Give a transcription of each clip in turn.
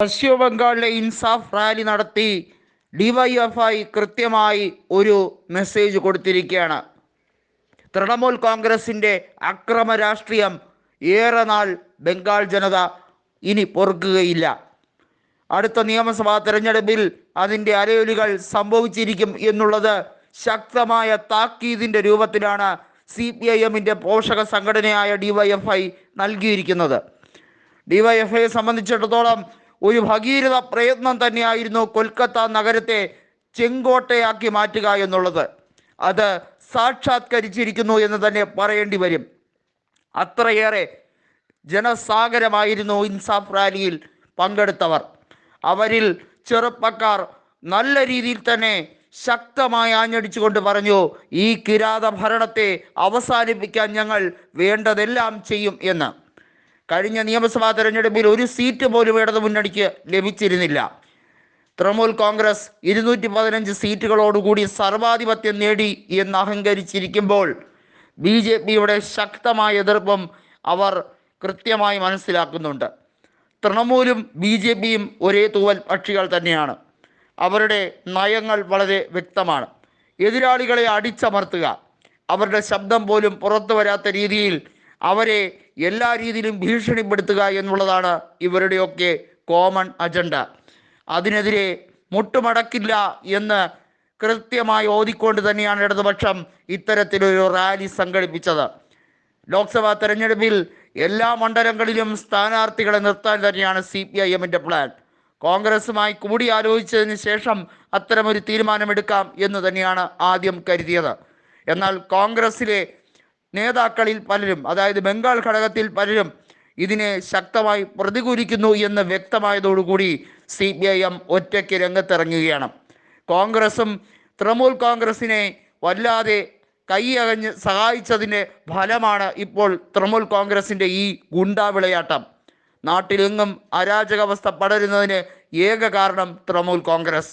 പശ്ചിമ ബംഗാളിലെ ഇൻസാഫ് റാലി നടത്തി ഡിവൈഎഫ്ഐ കൃത്യമായി ഒരു മെസ്സേജ് കൊടുത്തിരിക്കുകയാണ്. തൃണമൂൽ കോൺഗ്രസിന്റെ അക്രമ രാഷ്ട്രീയം ഏറെ നാൾ ബംഗാൾ ജനത ഇനി പൊറുക്കുകയില്ല. അടുത്ത നിയമസഭാ തെരഞ്ഞെടുപ്പിൽ അതിന്റെ അലയൊലികൾ സംഭവിച്ചിരിക്കും എന്നുള്ളത് ശക്തമായ താക്കീതിന്റെ രൂപത്തിലാണ് സി പി ഐ എമ്മിന്റെ പോഷക സംഘടനയായ ഡിവൈഎഫ്ഐ നൽകിയിരിക്കുന്നത്. ഡിവൈഎഫ്ഐയെ സംബന്ധിച്ചിടത്തോളം ഒരു ഭഗീരഥ പ്രയത്നം തന്നെയായിരുന്നു കൊൽക്കത്ത നഗരത്തെ ചെങ്കോട്ടയാക്കി മാറ്റുക എന്നുള്ളത്. അത് സാക്ഷാത്കരിച്ചിരിക്കുന്നു എന്ന് തന്നെ പറയേണ്ടി വരും. അത്രയേറെ ജനസാഗരമായിരുന്നു ഇൻസാഫ് റാലിയിൽ പങ്കെടുത്തവർ. അവരിൽ ചെറുപ്പക്കാർ നല്ല രീതിയിൽ തന്നെ ശക്തമായി ആഞ്ഞടിച്ചുകൊണ്ട് പറഞ്ഞു ഈ കിരാത ഭരണത്തെ അവസാനിപ്പിക്കാൻ ഞങ്ങൾ വേണ്ടതെല്ലാം ചെയ്യും എന്ന്. കഴിഞ്ഞ നിയമസഭാ തെരഞ്ഞെടുപ്പിൽ ഒരു സീറ്റ് പോലും ഇടതു മുന്നണിക്ക് ലഭിച്ചിരുന്നില്ല. തൃണമൂൽ കോൺഗ്രസ് ഇരുന്നൂറ്റി പതിനഞ്ച് സീറ്റുകളോടുകൂടി സർവാധിപത്യം നേടി എന്ന് അഹങ്കരിച്ചിരിക്കുമ്പോൾ ബി ജെ പിയുടെ ശക്തമായ എതിർപ്പും അവർ കൃത്യമായി മനസ്സിലാക്കുന്നുണ്ട്. തൃണമൂലും ബി ജെ പിയും ഒരേ തൂവൽ പക്ഷികൾ തന്നെയാണ്. അവരുടെ നയങ്ങൾ വളരെ വ്യക്തമാണ്. എതിരാളികളെ അടിച്ചമർത്തുക. അവരുടെ ശബ്ദം പോലും പുറത്തു വരാത്ത രീതിയിൽ അവരെ എല്ലാ രീതിയിലും ഭീഷണിപ്പെടുത്തുക എന്നുള്ളതാണ് ഇവരുടെയൊക്കെ കോമൺ അജണ്ട അതിനെതിരെ മുട്ടുമടക്കില്ല എന്ന് കൃത്യമായി ഓതിക്കൊണ്ട് തന്നെയാണ് ഇടതുപക്ഷം ഇത്തരത്തിലൊരു റാലി സംഘടിപ്പിച്ചത്. ലോക്സഭാ തെരഞ്ഞെടുപ്പിൽ എല്ലാ മണ്ഡലങ്ങളിലും സ്ഥാനാർത്ഥികളെ നിർത്താൻ തന്നെയാണ് സി പി ഐ എമ്മിന്റെ പ്ലാൻ കോൺഗ്രസുമായി കൂടിയാലോചിച്ചതിന് ശേഷം അത്തരമൊരു തീരുമാനമെടുക്കാം എന്ന് തന്നെയാണ് ആദ്യം കരുതിയത്. എന്നാൽ കോൺഗ്രസിലെ നേതാക്കളിൽ പലരും അതായത് ബംഗാൾ ഘടകത്തിൽ പലരും ഇതിനെ ശക്തമായി പ്രതികൂലിക്കുന്നു എന്ന് വ്യക്തമായതോടുകൂടി സി പി ഐ എം ഒറ്റയ്ക്ക് രംഗത്തിറങ്ങുകയാണ്. കോൺഗ്രസും തൃണമൂൽ കോൺഗ്രസിനെ വല്ലാതെ കൈയകഞ്ഞ് സഹായിച്ചതിന്റെ ഫലമാണ് ഇപ്പോൾ തൃണമൂൽ കോൺഗ്രസിന്റെ ഈ ഗുണ്ടാവിളയാട്ടം നാട്ടിലെങ്ങും അരാജകാവസ്ഥ പടരുന്നതിന് ഏക കാരണം തൃണമൂൽ കോൺഗ്രസ്.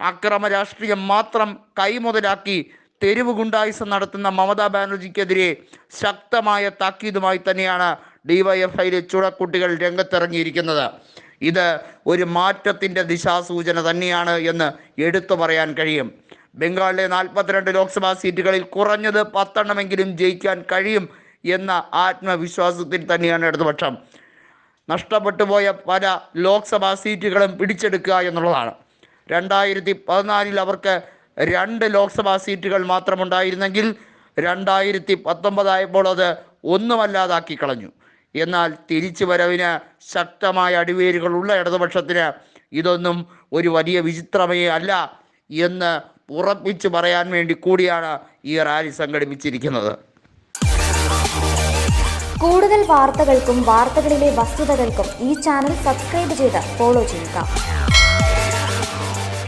അക്രമ രാഷ്ട്രീയം മാത്രം കൈമുതലാക്കി തെരുവ് ഗുണ്ടായിസം നടത്തുന്ന മമതാ ബാനർജിക്കെതിരെ ശക്തമായ താക്കീതുമായി തന്നെയാണ് ഡിവൈഎഫ്ഐയിലെ ചുടക്കുട്ടികൾ രംഗത്തിറങ്ങിയിരിക്കുന്നത്. ഇത് ഒരു മാറ്റത്തിന്റെ ദിശാസൂചന തന്നെയാണ് എന്ന് എടുത്തു പറയാൻ കഴിയും. ബംഗാളിലെ നാൽപ്പത്തിരണ്ട് ലോക്സഭാ സീറ്റുകളിൽ കുറഞ്ഞത് പത്തെണ്ണമെങ്കിലും ജയിക്കാൻ കഴിയും എന്ന ആത്മവിശ്വാസത്തിൽ തന്നെയാണ് ഇടതുപക്ഷം. നഷ്ടപ്പെട്ടു പോയ പല ലോക്സഭാ സീറ്റുകളും പിടിച്ചെടുക്കുക എന്നുള്ളതാണ്. രണ്ടായിരത്തി പതിനാലിൽ അവർക്ക് രണ്ട് ലോക്സഭാ സീറ്റുകൾ മാത്രമുണ്ടായിരുന്നെങ്കിൽ രണ്ടായിരത്തി പത്തൊമ്പതായപ്പോൾ അത് ഒന്നുമല്ലാതാക്കി കളഞ്ഞു. എന്നാൽ തിരിച്ചു വരവിന് ശക്തമായ അടിവേരുകളുള്ള ഇടതുപക്ഷത്തിന് ഇതൊന്നും ഒരു വലിയ വിചിത്രമേ അല്ല എന്ന് ഉറപ്പിച്ചു പറയാൻ വേണ്ടി കൂടിയാണ് ഈ റാലി സംഘടിപ്പിച്ചിരിക്കുന്നത്. കൂടുതൽ വാർത്തകൾക്കും വാർത്തകളിലെ വസ്തുതകൾക്കും ഈ ചാനൽ സബ്സ്ക്രൈബ് ചെയ്ത് ഫോളോ ചെയ്യുക.